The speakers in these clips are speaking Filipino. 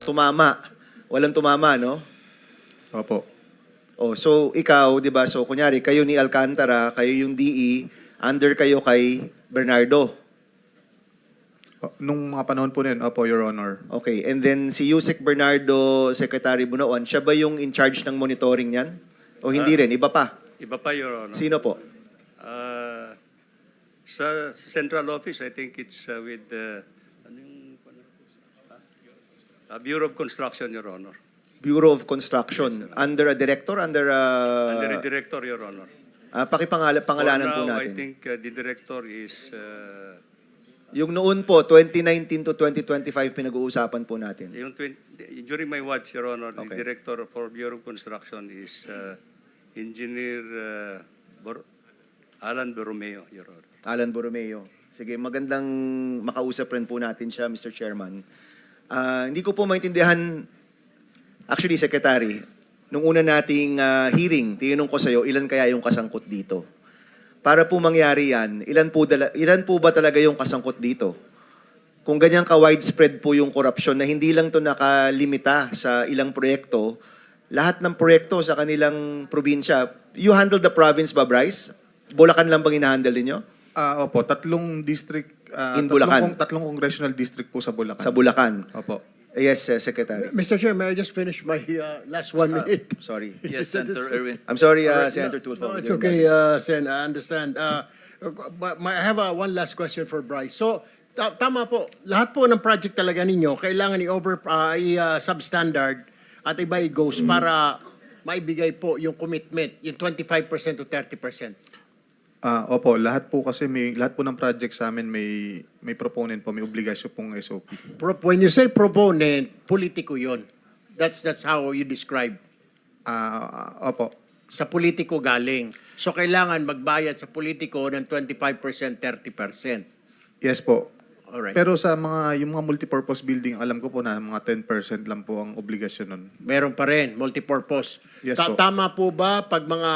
tumama. Walang tumama, no? Opo. Oh, so ikaw, 'di ba? So kunyari kayo ni Alcantara, kayo yung DE, under kayo kay Bernardo. O, Nung mga panahon po na yun, opo, Your Honor. Okay, and then si Yusek Bernardo, Secretary Bunawan, siya ba yung in charge ng monitoring niyan? O hindi rin, iba pa? Iba pa, Your Honor. Sino po? Ah, sa central office, I think it's uh, with the yung, Ah, Bureau of Construction, Your Honor. Bureau of Construction. Under a director? Under a... Under the director, Your Honor. Ah, pakipangala, pangalanan For po now, I natin. think uh, the director is uh, Yung noon po, 2019 to 2025, pinag-uusapan po natin. yung 20, during my watch, Your Honor, the Okay. director for Bureau of Construction is uh, Engineer uh, Bor- Alan Borromeo, Your Honor. Alan Borromeo. Sige, magandang makausap rin po natin siya, Mr. Chairman. Ah, hindi ko po maintindihan, actually, Secretary, nung una nating ah, hearing, tinanong ko sa'yo, ilan kaya yung kasangkot dito? Para po mangyari yan, ilan po, dala, ilan po ba talaga yung kasangkot dito? Kung ganyan ka-widespread po yung korupsyon na hindi lang to nakalimita sa ilang proyekto, lahat ng proyekto sa kanilang probinsya, you handle the province ba, Bryce? Bulacan lang bang inahandle ninyo? Ah, opo, tatlong district, ah, In tatlong, Bulacan. kong- tatlong congressional district po sa Bulacan. Sa Bulacan. Opo. Yes, uh, Secretary. Mr. Chair, may I just finish my uh, last one minute? Sorry. Yes, Senator Erwin. I'm sorry, uh, Alright, Senator no, Tulfo. No, it's okay, uh, Sen, I understand. Uh, but my, I have uh, one last question for Bryce. So, ta- tama po, lahat po ng project talaga ninyo, kailangan i-over, uh, i-substandard at iba i-goes para maibigay po yung commitment, yung 25% to 30%. Ah, opo, lahat po kasi may lahat po ng project sa amin may may proponent po, may obligasyon pong SOP. Pro- When you say proponent, politiko yon. That's that's how you describe. Ah, opo. Sa politiko galing. So, kailangan magbayad sa politiko ng 25%, 30%. Yes po. Alright. Pero sa mga yung mga multipurpose building, alam ko po na mga 10% lang po ang obligasyon nun. Meron pa rin, multipurpose. Yes Ta- po. Tama po ba pag mga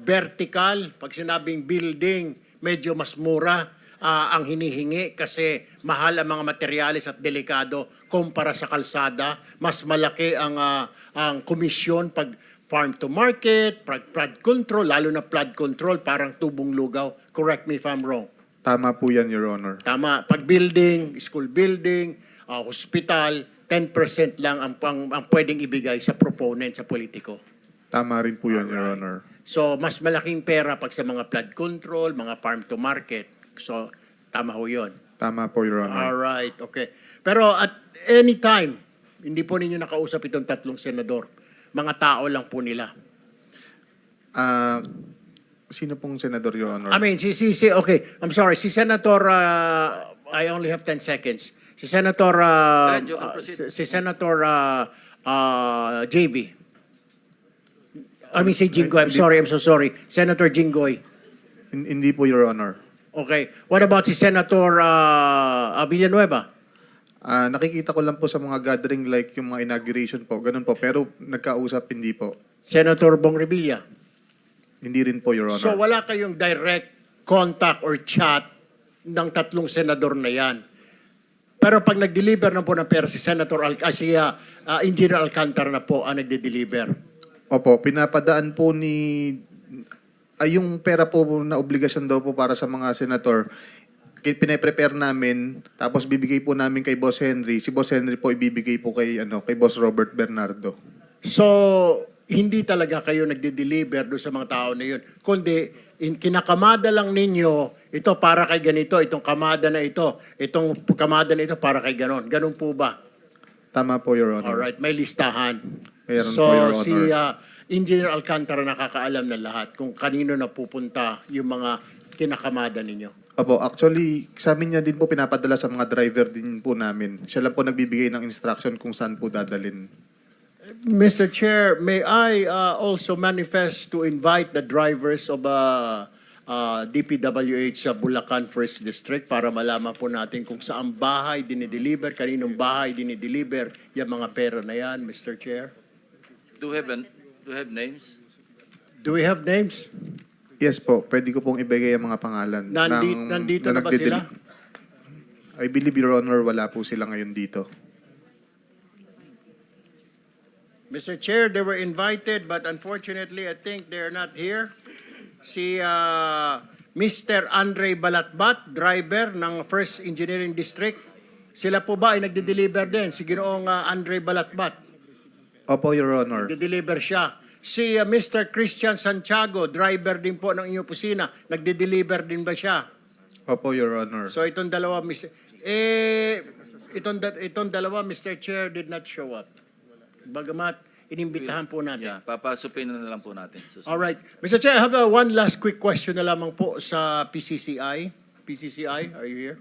vertical, pag sinabing building, medyo mas mura ah, ang hinihingi kasi mahal ang mga materyales at delikado kumpara sa kalsada. Mas malaki ang, ah, ang komisyon pag farm to market, pag flood control, lalo na flood control, parang tubong lugaw. Correct me if I'm wrong. Tama po yan, Your Honor. Tama. Pag building, school building, ah, hospital, 10% lang ang, ang, ang pwedeng ibigay sa proponent, sa politiko. Tama rin po yan, Your Honor. So, mas malaking pera pag sa mga flood control, mga farm to market. So, tama ho yun. Tama po, Your Honor. All right, okay. Pero at any time, hindi po ninyo nakausap itong tatlong senador. Mga tao lang po nila. Ah, sino pong senador, Your Honor? I mean, si, si, si, okay, I'm sorry, si Senator, uh, I only have 10 seconds. Si Senator, uh, uh, proceed. si, si Senator uh, uh, JB. I mean, si Jinggoy, I'm sorry, I'm so sorry. Senator Jinggoy. Hin- hindi po, Your Honor. Okay. What about si Senator uh, uh, Villanueva? Ah, nakikita ko lang po sa mga gathering like yung mga inauguration po, ganun po. Pero nagkausap, hindi po. Senator Bong Revilla? Hindi rin po, Your Honor. So wala kayong direct contact or chat ng tatlong senador na yan. Pero pag nag-deliver na po ng pera si Senator Al ah, si uh, uh, Engineer Alcantara na po ang nagde-deliver. Opo, pinapadaan po ni... Ay, yung pera po na obligasyon daw po para sa mga senator, pinaprepare namin, tapos bibigay po namin kay Boss Henry. Si Boss Henry po ibibigay po kay, ano, kay Boss Robert Bernardo. So, hindi talaga kayo nagde-deliver doon sa mga tao na yun. Kundi, in, kinakamada lang ninyo, ito para kay ganito, itong kamada na ito, itong kamada na ito para kay ganon. Ganon po ba? Tama po, Your Honor. Alright, may listahan. Meron so, po, Your Honor. si uh, Engineer Alcantara nakakaalam na lahat kung kanino na pupunta yung mga kinakamada ninyo. Opo, actually, sa amin niya din po pinapadala sa mga driver din po namin. Siya lang po nagbibigay ng instruction kung saan po dadalin. Mr. Chair, may I uh, also manifest to invite the drivers of uh, uh, DPWH sa Bulacan First District para malaman po natin kung saan bahay dinideliver, kaninong bahay dinideliver yung mga pera na yan, Mr. Chair. Do you have, an, do you have names? Do we have names? Yes po, pwede ko pong ibigay ang mga pangalan. Nandi- ng- nandito na ba nagdedeli- sila? I believe, Your Honor, wala po sila ngayon dito. Mr. Chair, they were invited, but unfortunately, I think they're not here. Si ah, Mr. Andre Balatbat, driver ng First Engineering District. Sila po ba ay nagde-deliver din? Si Ginoong ah, Andre Balatbat. Opo, Your Honor. Nagde-deliver siya. Si ah, Mr. Christian Santiago, driver din po ng inyong opisina. Nagde-deliver din ba siya? Opo, Your Honor. So itong dalawa, Mr. Eh, itong, itong dalawa, Mr. Chair, did not show up. Bagamat, inimbitahan po natin. Yeah, papasupin na lang po natin. Susunod. All right. Mr. Chair, I have uh, one last quick question na lamang po sa PCCI. PCCI, are you here?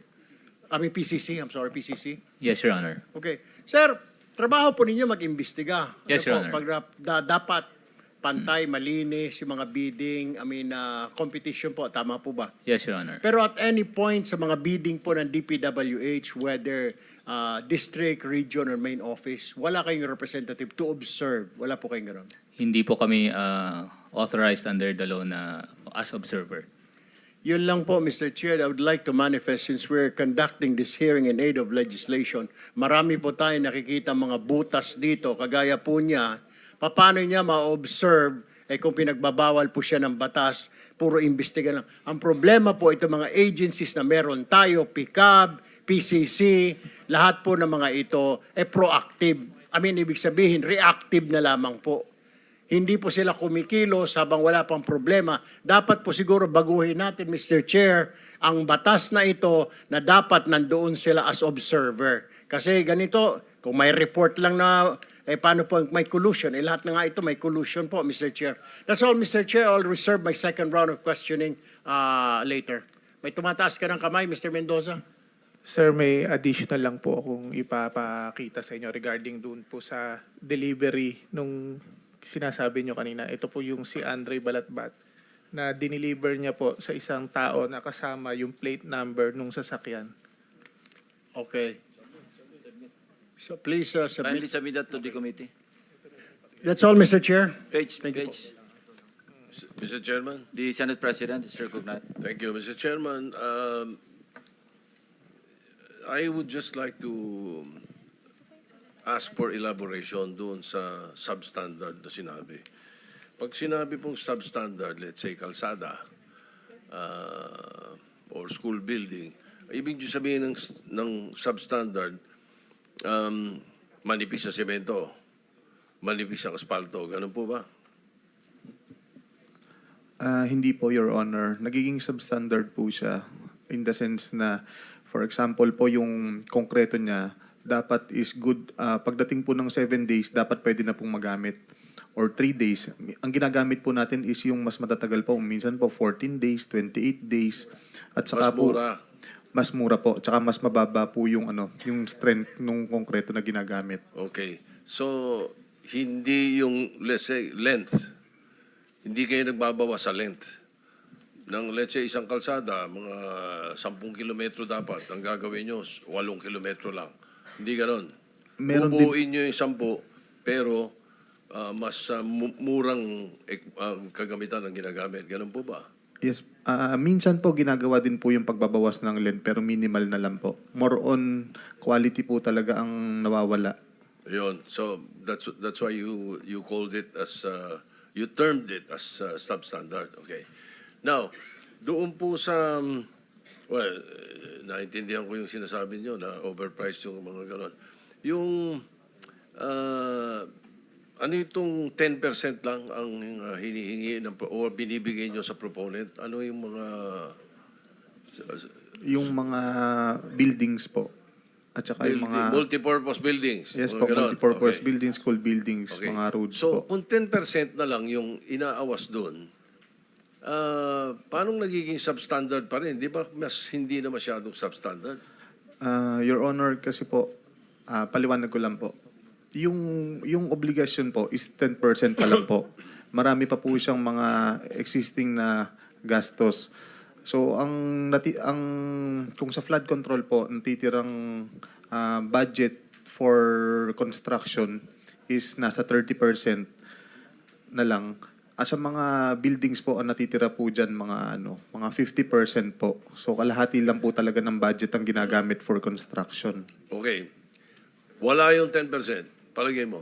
I mean PCC, I'm sorry, PCC. Yes, Your Honor. Okay. Sir, trabaho po ninyo mag-imbestiga. Yes, Ano Your Honor. Pag da- dapat pantay, malinis, yung mga bidding, I mean, uh, competition po, tama po ba? Yes, Your Honor. Pero at any point sa mga bidding po ng DPWH, whether uh, district, region, or main office, wala kayong representative to observe. Wala po kayong gano'n. Hindi po kami uh, authorized under the law na as observer. Yun lang po, Mr. Chair, I would like to manifest since we're conducting this hearing in aid of legislation. Marami po tayo nakikita mga butas dito, kagaya po niya, paano niya ma-observe eh kung pinagbabawal po siya ng batas, puro imbestiga lang. Ang problema po ito mga agencies na meron tayo, PICAB, PCC, lahat po ng mga ito eh proactive. I mean, ibig sabihin, reactive na lamang po. Hindi po sila kumikilos habang wala pang problema. Dapat po siguro baguhin natin, Mr. Chair, ang batas na ito na dapat nandoon sila as observer. Kasi ganito, kung may report lang na, eh paano po may collusion? Eh lahat na nga ito may collusion po, Mr. Chair. That's all, Mr. Chair. I'll reserve my second round of questioning uh, later. May tumataas ka ng kamay, Mr. Mendoza? Sir, may additional lang po akong ipapakita sa inyo regarding doon po sa delivery nung sinasabi nyo kanina. Ito po yung si Andre Balatbat na dineliver niya po sa isang tao na kasama yung plate number nung sasakyan. Okay. So please uh, Kindly submit. submit that to the committee. That's all, Mr. Chair. Page, Thank you page. Mr. Chairman, The Senate President is recognized. thank you. Mr. Chairman, um, I would just like to ask for elaboration doon sa substandard na sinabi. Pag sinabi pong substandard, let's say kalsada uh, or school building, ibig nyo sabihin ng, ng substandard, um, manipis sa semento, manipis ang asfalto, ganun po ba? Ah, hindi po, Your Honor. Nagiging substandard po siya in the sense na, for example po, yung konkreto niya, dapat is good, ah, pagdating po ng 7 days, dapat pwede na pong magamit. Or 3 days. Ang ginagamit po natin is yung mas matatagal po. Minsan po 14 days, 28 days. At saka Mas po, mura. Mas mura po. Tsaka mas mababa po yung, ano, yung strength nung konkreto na ginagamit. Okay. So, hindi yung, let's say, length. Hindi kayo nagbabawa sa length. Ng, let's say, isang kalsada, mga 10 kilometro dapat. Ang gagawin nyo, 8 kilometro lang. Hindi ganon. Meron din- Bubuuin nyo yung 10, pero ah, mas mu- murang ang kagamitan ng ginagamit. Ganon po ba? Yes. Ah, minsan po ginagawa din po yung pagbabawas ng length pero minimal na lang po. More on quality po talaga ang nawawala. Yun. So that's that's why you you called it as uh, you termed it as uh, substandard. Okay. Now, doon po sa um, well, eh, naintindihan ko yung sinasabi niyo na overpriced yung mga ganon. Yung uh, ano itong 10% lang ang uh, hinihingi ng, o binibigay niyo sa proponent? Ano yung mga Yung mga buildings po. At saka yung building, mga... multipurpose buildings? Yes po, ganon? multipurpose Okay. buildings, school buildings, Okay. mga roads so, po. kung 10% na lang yung inaawas doon, ah paano nagiging substandard pa rin? Di ba mas hindi na masyadong substandard? Ah, Your Honor, kasi po, ah, paliwanag ko lang po. Yung, yung obligasyon po is 10% pa lang po. Marami pa po siyang mga existing na gastos. So ang nati ang kung sa flood control po natitirang ah, budget for construction is nasa 30% na lang. As sa mga buildings po ang natitira po diyan mga ano, mga 50% po. So kalahati lang po talaga ng budget ang ginagamit for construction. Okay. Wala yung 10%. Palagay mo.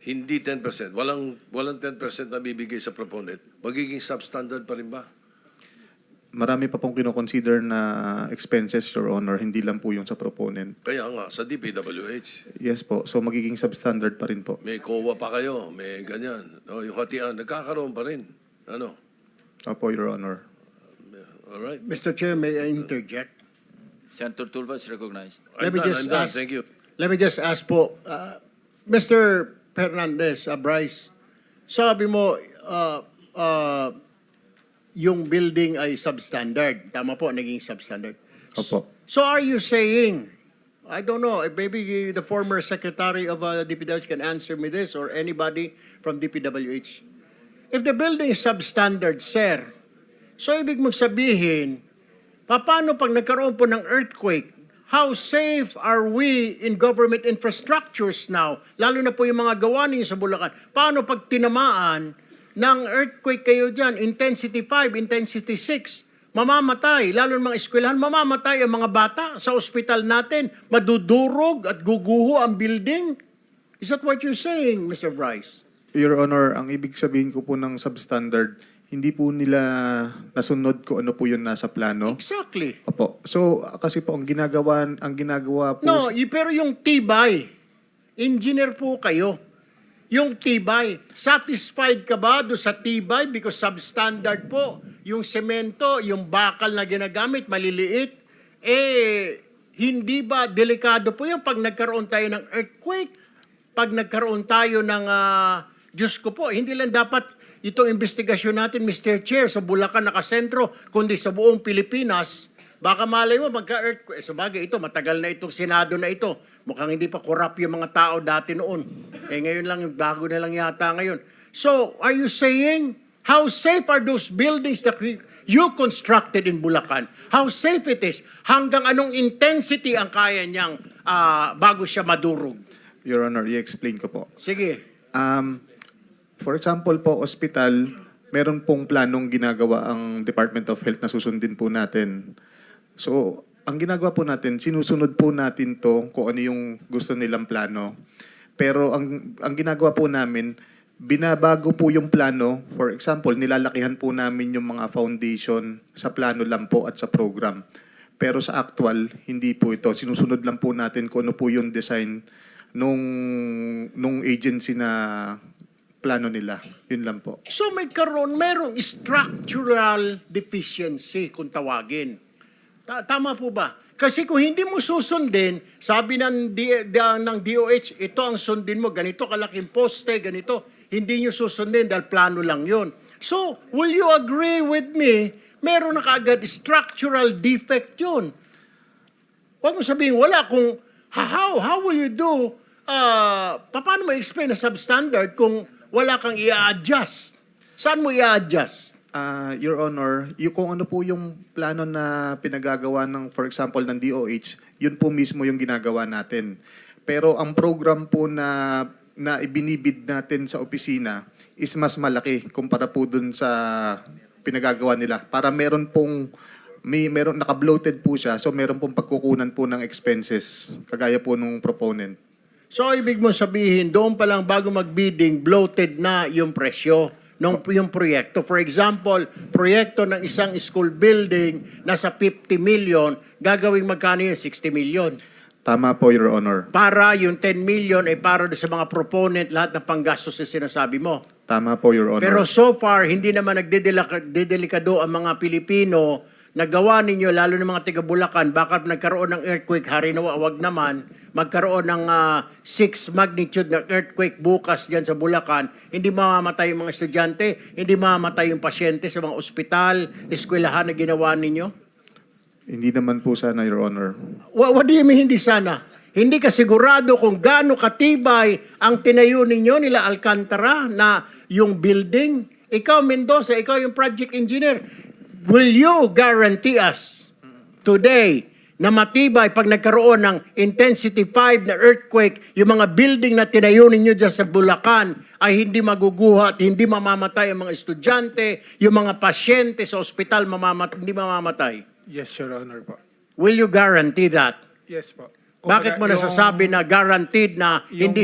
hindi 10%, walang, walang 10% na bibigay sa proponent, magiging substandard pa rin ba? Marami pa pong kinoconsider na expenses, Your Honor, hindi lang po yung sa proponent. Kaya nga, sa DPWH, Yes po, so magiging substandard pa rin po. may COA pa kayo, may ganyan. No, yung hatian, nagkakaroon pa rin. Ano? Opo, Your Honor. Alright? Mr. Chair, may I interject? Senator Tulfo is recognized. I'm Let me done, just I'm done. ask- Thank you. Let me just ask po, uh, Mr. Fernandez, uh, Bryce, sabi mo, uh, uh, yung building ay substandard. Tama po, naging substandard. Opo. So are you saying, I don't know, eh, maybe the former secretary of uh, DPWH can answer me this or anybody from DPWH. If the building is substandard, sir, so ibig mong sabihin, paano pag nagkaroon po ng earthquake, how safe are we in government infrastructures now? Lalo na po yung mga gawa ninyo sa Bulacan. Paano pag tinamaan ng earthquake kayo dyan, intensity 5, intensity 6, mamamatay, lalo ng mga eskwelahan, mamamatay ang mga bata sa ospital natin, madudurog at guguho ang building. Is that what you're saying, Mr. Bryce? Your Honor, ang ibig sabihin ko po ng substandard, hindi po nila nasunod ko ano po yung nasa plano. Exactly. Opo. So, kasi po, ang ginagawa, ang ginagawa po... No, y- pero yung tibay, engineer po kayo. Yung tibay, satisfied ka ba do sa tibay because substandard po? Yung semento, yung bakal na ginagamit, maliliit, eh, hindi ba delikado po yung pag nagkaroon tayo ng earthquake? Pag nagkaroon tayo ng, ah, Diyos ko po, hindi lang dapat itong investigasyon natin, Mr. Chair, sa Bulacan nakasentro, kundi sa buong Pilipinas, Baka malay mo, magka-earthquake. Sa bagay, ito, matagal na itong Senado na ito. Mukhang hindi pa corrupt yung mga tao dati noon. Eh ngayon lang, bago na lang yata ngayon. So, are you saying, how safe are those buildings that we- you constructed in Bulacan? How safe it is? Hanggang anong intensity ang kaya niyang ah, bago siya madurog? Your Honor, i-explain ko po. Sige. Um, for example po, hospital, meron pong planong ginagawa ang Department of Health na susundin po natin. So, ang ginagawa po natin, sinusunod po natin to kung ano yung gusto nilang plano. Pero ang, ang ginagawa po namin, binabago po yung plano. For example, nilalakihan po namin yung mga foundation sa plano lang po at sa program. Pero sa actual, hindi po ito. Sinusunod lang po natin kung ano po yung design nung, nung agency na plano nila. Yun lang po. So may karon merong structural deficiency kung tawagin. Ta- tama po ba? Kasi kung hindi mo susundin, sabi ng, D- da- ng DOH, ito ang sundin mo, ganito kalaking poste, ganito. Hindi nyo susundin dahil plano lang yon. So, will you agree with me, meron na kaagad structural defect yun. Huwag mo sabihin, wala kung, how, how will you do, uh, paano mo explain na substandard kung wala kang i-adjust? Saan mo i-adjust? Ah, Your Honor, yung kung ano po yung plano na pinagagawa ng, for example, ng DOH, yun po mismo yung ginagawa natin. Pero ang program po na na ibinibid natin sa opisina is mas malaki kumpara po dun sa pinagagawa nila. Para meron pong may meron naka-bloated po siya, so meron pong pagkukunan po ng expenses kagaya po nung proponent. So, ibig mo sabihin, doon pa lang bago mag-bidding, bloated na yung presyo ng yung proyekto. For example, proyekto ng isang school building nasa 50 million, gagawing magkano yun? 60 million. Tama po, Your Honor. Para yung 10 million ay para sa mga proponent, lahat ng panggastos na sinasabi mo. Tama po, Your Honor. Pero so far, hindi naman nagdedelikado ang mga Pilipino na gawa ninyo, lalo ng mga taga Bulacan, baka nagkaroon ng earthquake, hari na wag naman, magkaroon ng 6 magnitude na earthquake bukas dyan sa Bulacan, hindi mamamatay yung mga estudyante, hindi mamamatay yung pasyente sa mga ospital, eskwelahan na ginawa ninyo? Hindi naman po sana, Your Honor. What, what do you mean hindi sana? Hindi ka sigurado kung gaano katibay ang tinayo ninyo nila Alcantara na yung building. Ikaw, Mendoza, ikaw yung project engineer. Will you guarantee us today na matibay pag nagkaroon ng intensity 5 na earthquake, yung mga building na tinayo ninyo dyan sa Bulacan ay hindi maguguha at hindi mamamatay ang mga estudyante, yung mga pasyente sa ospital mamamat hindi mamamatay. Yes, Your Honor po. Will you guarantee that? Yes po. Bakit mo Kumbaga, nasasabi yung- na guaranteed na yung- hindi